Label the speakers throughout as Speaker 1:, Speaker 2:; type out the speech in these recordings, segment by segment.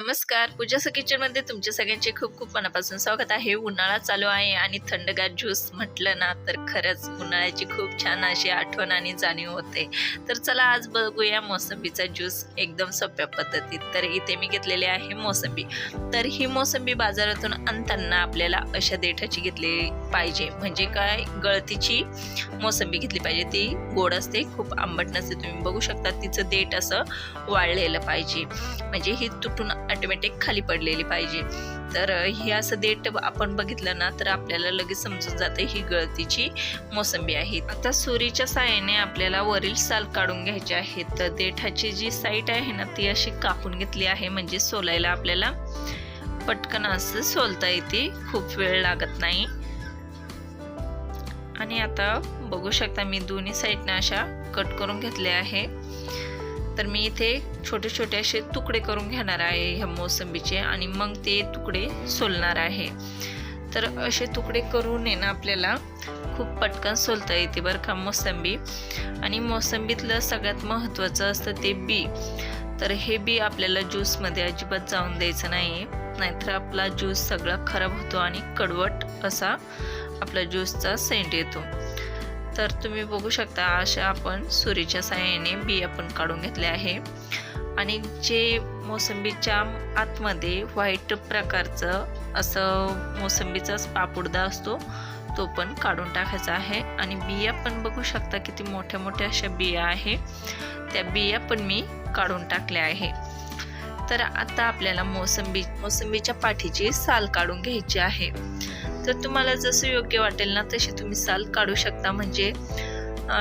Speaker 1: नमस्कार. पूजाचं किचनमध्ये तुमच्या सगळ्यांचे खूप खूप मनापासून स्वागत आहे. उन्हाळा चालू आहे आणि थंडगार ज्यूस म्हटलं ना तर खरंच उन्हाळ्याची खूप छान अशी आठवण आणि जाणीव होते. तर चला आज बघूया मोसंबीचा ज्यूस एकदम सोप्या पद्धतीत. तर इथे मी घेतलेली आहे मोसंबी. तर ही मोसंबी बाजारातून आणताना आपल्याला अशा देठाची घेतलेली पाहिजे. म्हणजे काय? गळतीची मोसंबी घेतली पाहिजे. ती गोड असते खूप आंबट नसते. तुम्ही बघू शकता तिचं देठ असं वाळलेलं पाहिजे. म्हणजे ही तुटून ऑटोमॅटिक खाली पडलेली पाहिजे. तर हे असं देठ आपण बघितलं ना तर आपल्याला लगेच समजून जाते ही गळतीची मोसंबी आहे. आता सुरीच्या साहाय्याने आपल्याला वरील साल काढून घ्यायचे आहेत. तर देठाची जी साईट आहे ना ती अशी कापून घेतली आहे. म्हणजे सोलायला आपल्याला पटकन असं सोलता येते. खूप वेळ लागत नाही. आणि आता बघू शकता मी दोन्ही साईडनं अशा कट करून घेतले आहे. तर मी इथे छोटे छोटे असे तुकडे करून घेणार आहे ह्या मोसंबीचे आणि मग ते तुकडे सोलणार आहे. तर असे तुकडे करून आहे ना आपल्याला खूप पटकन सोलता येते बरं का मोसंबी. आणि मोसंबीतलं सगळ्यात महत्त्वाचं असतं ते बी. तर हे बी आपल्याला ज्यूसमध्ये अजिबात जाऊन द्यायचं नाही नाहीतर आपला ज्यूस सगळा खराब होतो आणि कडवट असा आपला ज्यूसचा सेंट येतो. तर तुम्ही बघू शकता अशा आपण सुरीच्या सहाय्याने बी आपण काढून घेतले आहे. आणि जे मोसंबीच्या आतमध्ये व्हाईट प्रकारचं असं मोसंबीचाच पापुडदा असतो तो पण काढून टाकायचा आहे. आणि बिया पण बघू शकता किती मोठ्या मोठ्या अशा बिया आहे. त्या बिया पण मी काढून टाकल्या आहे. तर आता आपल्याला मोसंबी मोसंबीच्या पाठीची साल काढून घ्यायची आहे. तर तुम्हाला जसं योग्य वाटेल ना तशी तुम्ही साल काढू शकता. म्हणजे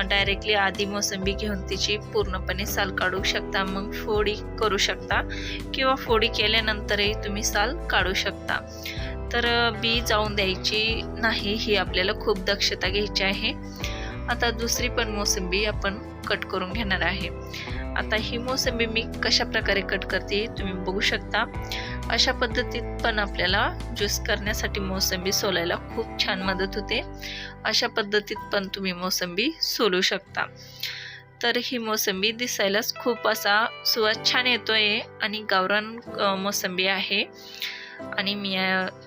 Speaker 1: डायरेक्टली आधी मोसंबी घेऊन तिची पूर्णपणे साल काढू शकता. मग फोडी करू शकता. किंवा फोडी केल्यानंतरही तुम्ही साल काढू शकता. तर बी जाऊन द्यायची नाही ही आपल्याला खूप दक्षता घ्यायची आहे. आता दुसरी पण मोसंबी आपण कट करून घेणार आहे. आता ही मोसंबी मी कशा प्रकारे कट करते तुम्ही बघू शकता. अशा पद्धतीत पण आपल्याला ज्यूस करण्यासाठी मोसंबी सोलायला खूप छान मदत होते. अशा पद्धतीत पण तुम्ही मोसंबी सोलू शकता. तर ही मोसंबी दिसायलाच खूप असा सुवास छान येतोय आणि गावरान मोसंबी आहे. आणि मी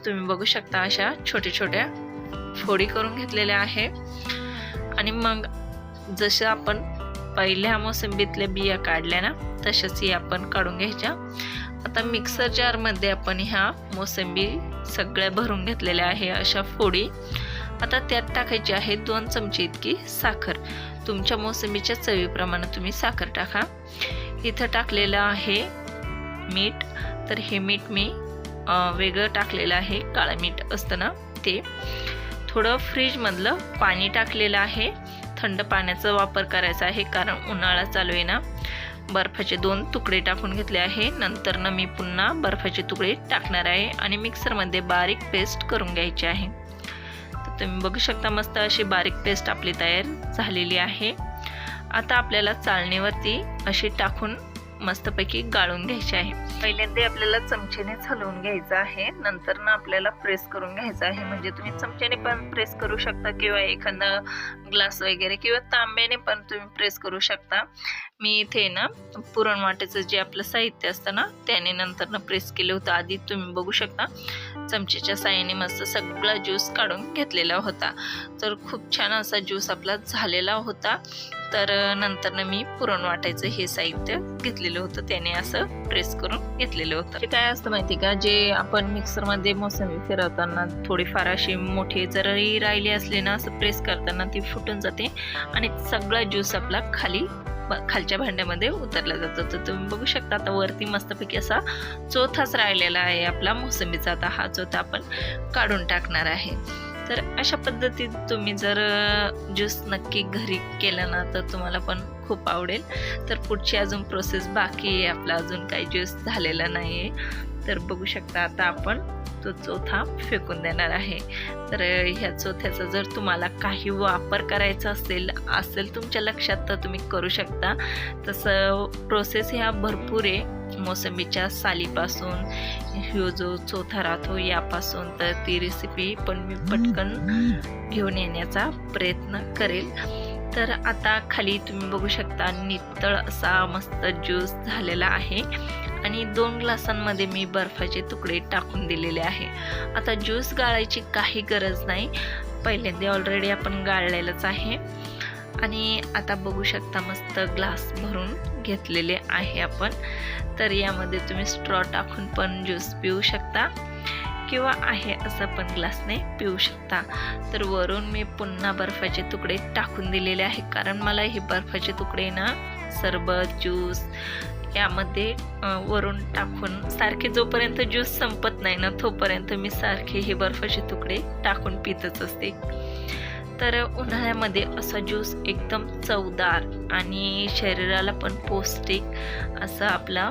Speaker 1: तुम्ही बघू शकता अशा छोट्या छोट्या फोडी करून घेतलेल्या आहे. आणि मग जसं आपण पहिल्या मोसंबीतल्या बिया काढल्या ना तशाच आपण काढून घ्यायच्या. आता मिक्सर जारमध्ये आपण ह्या मोसंबी सगळ्या भरून घेतलेल्या आहे अशा फोडी. आता त्यात टाकायची आहे दोन चमचे इतकी साखर. तुमच्या मोसंबीच्या चवीप्रमाणे तुम्ही साखर टाका. इथं टाकलेलं आहे मीठ. तर हे मीठ मी वेगळं टाकलेलं आहे काळं मीठ असतं ना ते. थोडं फ्रीजमधलं पाणी टाकलेलं आहे. थंड पाण्याचा वापर करायचा आहे कारण उन्हाळा चालू आहे ना. बर्फाचे दोन तुकडे टाकून घेतले आहे. नंतरनं मी पुन्हा बर्फाचे तुकडे टाकणार आहे आणि मिक्सरमध्ये बारीक पेस्ट करून घ्यायची आहे. तर तुम्ही बघू शकता मस्त अशी बारीक पेस्ट आपली तयार झालेली आहे. आता आपल्याला चालणीवरती अशी टाकून मस्तपैकी गाळून घ्यायची आहे. पहिल्यांदा आपल्याला चमचेने हलवून घ्यायचं आहे. नंतर ना आपल्याला प्रेस करून घ्यायचं आहे. म्हणजे तुम्ही चमच्याने पण प्रेस करू शकता किंवा एखादा ग्लास वगैरे किंवा तांब्याने पण तुम्ही प्रेस करू शकता. मी इथे ना पुरणवाटेचं जे आपलं साहित्य असतं ना त्याने नंतर ना प्रेस केलं होतं. आधी तुम्ही बघू शकता. चमचेच्या साह्याने मस्त सगळा ज्यूस काढून घेतलेला होता. तर खूप छान असा ज्यूस आपला झालेला होता. तर नंतर मी पुरण वाटायचं हे साहित्य घेतलेलं होतं. त्याने असं प्रेस करून घेतलेलं होतं. हे काय असतं माहिती का? जे आपण मिक्सरमध्ये मोसंबी फिरवताना थोडीफार अशी मोठी जरही राहिली असली ना असं प्रेस करताना ती फुटून जाते आणि सगळा ज्यूस आपला खाली खालच्या भांड्यामध्ये उतरला जातो. तर तुम्ही बघू शकता आता वरती मस्तपैकी असा चौथाच राहिलेला आहे आपला मोसंबीचा. आता हा चौथा आपण काढून टाकणार आहे. तर अशा पद्धतीत तुम्ही जर ज्यूस नक्की घरी केलं ना तर तुम्हाला पण खूप आवडेल. तर पुढची अजून प्रोसेस बाकी आहे. आपला अजून काही ज्यूस झालेला नाही आहे तर बघू शकता आता आपण तो चौथा फेकून देणार आहे. तर ह्या चौथ्याचा जर तुम्हाला काही वापर करायचा असेल असेल तुमच्या लक्षात तर तुम्ही करू शकता. तसं प्रोसेस ह्या भरपूर आहे. मोसंबीच्या सालीपासून ह्यो जो चौथा राहतो यापासून तर ती रेसिपी पण मी पटकन घेऊन येण्याचा प्रयत्न करेल. तर आता खाली तुम्ही बघू शकता नितळ असा मस्त ज्यूस झालेला आहे. आणि दोन ग्लासांमध्ये मी बर्फाचे तुकडे टाकून दिलेले आहे. आता ज्यूस गाळायची काही गरज नाही. पहिल्यांदा ऑलरेडी आपण गाळलेलंच आहे. आणि आता बघू शकता मस्त ग्लास भरून घेतलेले आहे आपण. तर यामध्ये तुम्ही स्ट्रॉ टाकून पण ज्यूस पिऊ शकता किंवा आहे असं पण ग्लासने पिऊ शकता. तर वरून मी पुन्हा बर्फाचे तुकडे टाकून दिलेले आहे कारण मला हे बर्फाचे तुकडे ना सरबत ज्यूस यामध्ये वरून टाकून सारखे जोपर्यंत ज्यूस संपत नाही ना तोपर्यंत मी सारखे हे बर्फाचे तुकडे टाकून पितच असते. तर उन्हाळ्यामध्ये असा ज्यूस एकदम चवदार आणि शरीराला पण पौष्टिक असा आपला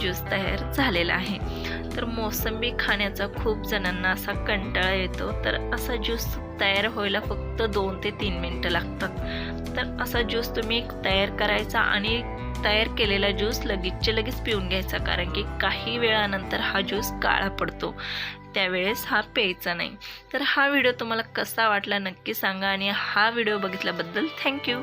Speaker 1: ज्यूस तयार झालेला आहे. तर मोसंबी खाण्याचा खूप जणांना असा कंटाळा येतो. तर असा ज्यूस तयार व्हायला फक्त दोन ते तीन मिनटं लागतात. तर असा ज्यूस तुम्ही तयार करायचा आणि तयार केलेला ज्यूस लगेचच्या लगेच पिऊन घ्यायचा. कारण की काही वेळानंतर हा ज्यूस काळा पडतो. त्यावेळेस हा प्यायचा नाही. तर हा व्हिडिओ तुम्हाला कसा वाटला नक्की सांगा आणि हा व्हिडिओ बघितल्याबद्दल थँक्यू.